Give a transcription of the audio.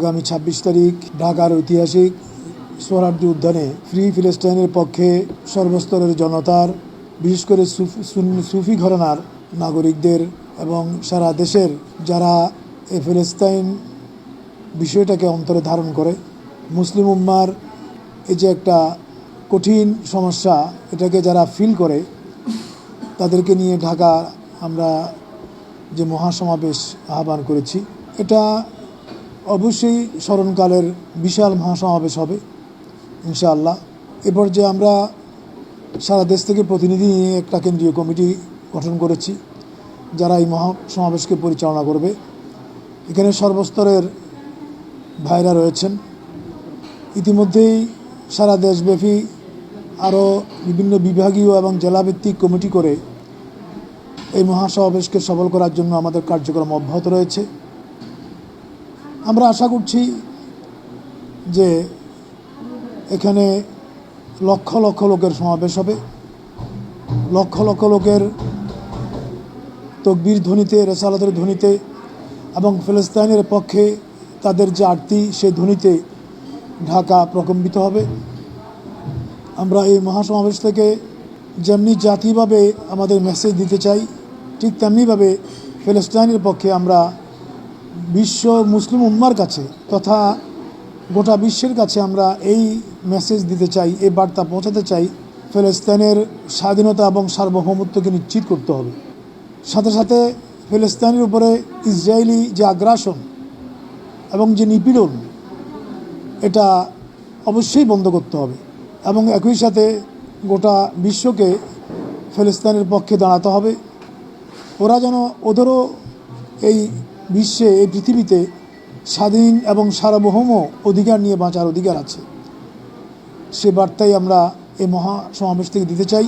আগামী ছাব্বিশ তারিখ ঢাকার ঐতিহাসিক সোহরার্দি উদ্যানে ফ্রি ফিলিস্তাইনের পক্ষে সর্বস্তরের জনতার, বিশেষ করে সুফি ঘরানার নাগরিকদের এবং সারা দেশের যারা এ ফিলিস্তাইন বিষয়টাকে অন্তরে ধারণ করে, মুসলিম উম্মার এই যে একটা কঠিন সমস্যা এটাকে যারা ফিল করে, তাদেরকে নিয়ে ঢাকা আমরা যে মহাসমাবেশ আহ্বান করেছি, এটা অবশ্যই স্মরণকালের বিশাল মহাসমাবেশ হবে, ইনশাআল্লাহ। এরপর যে আমরা সারা দেশ থেকে প্রতিনিধি নিয়ে একটা কেন্দ্রীয় কমিটি গঠন করেছি, যারা এই মহাসমাবেশকে পরিচালনা করবে। এখানে সর্বস্তরের ভাইরা রয়েছেন। ইতিমধ্যেই সারা দেশব্যাপী আরও বিভিন্ন বিভাগীয় এবং জেলাভিত্তিক কমিটি করে এই মহাসমাবেশকে সফল করার জন্য আমাদের কার্যক্রম অব্যাহত রয়েছে। আমরা আশা করছি যে এখানে লক্ষ লক্ষ লোকের সমাবেশ হবে। লক্ষ লক্ষ লোকের তকবির ধ্বনিতে, রেসালাতের ধ্বনিতে এবং ফিলিস্তাইনের পক্ষে তাদের যে আরতি সেই ধ্বনিতে ঢাকা প্রকম্পিত হবে। আমরা এই মহাসমাবেশ থেকে যেমনি জাতিভাবে আমাদের মেসেজ দিতে চাই, ঠিক তেমনিভাবে ফিলিস্তাইনের পক্ষে আমরা বিশ্ব মুসলিম উম্মার কাছে তথা গোটা বিশ্বের কাছে আমরা এই মেসেজ দিতে চাই, এই বার্তা পৌঁছাতে চাই ফিলিস্তাইনের স্বাধীনতা এবং সার্বভৌমত্বকে নিশ্চিত করতে হবে। সাথে সাথে ফিলিস্তাইনের উপরে ইসরায়েলি যে আগ্রাসন এবং যে নিপীড়ন, এটা অবশ্যই বন্ধ করতে হবে এবং একই সাথে গোটা বিশ্বকে ফিলিস্তানের পক্ষে দাঁড়াতে হবে। ওরা যেন ওদেরও এই বিশ্বে এই পৃথিবীতে স্বাধীন এবং সার্বভৌম অধিকার নিয়ে বাঁচার অধিকার আছে। সে বার্তাই আমরা এই মহা সমাবেশ থেকে দিতে চাই।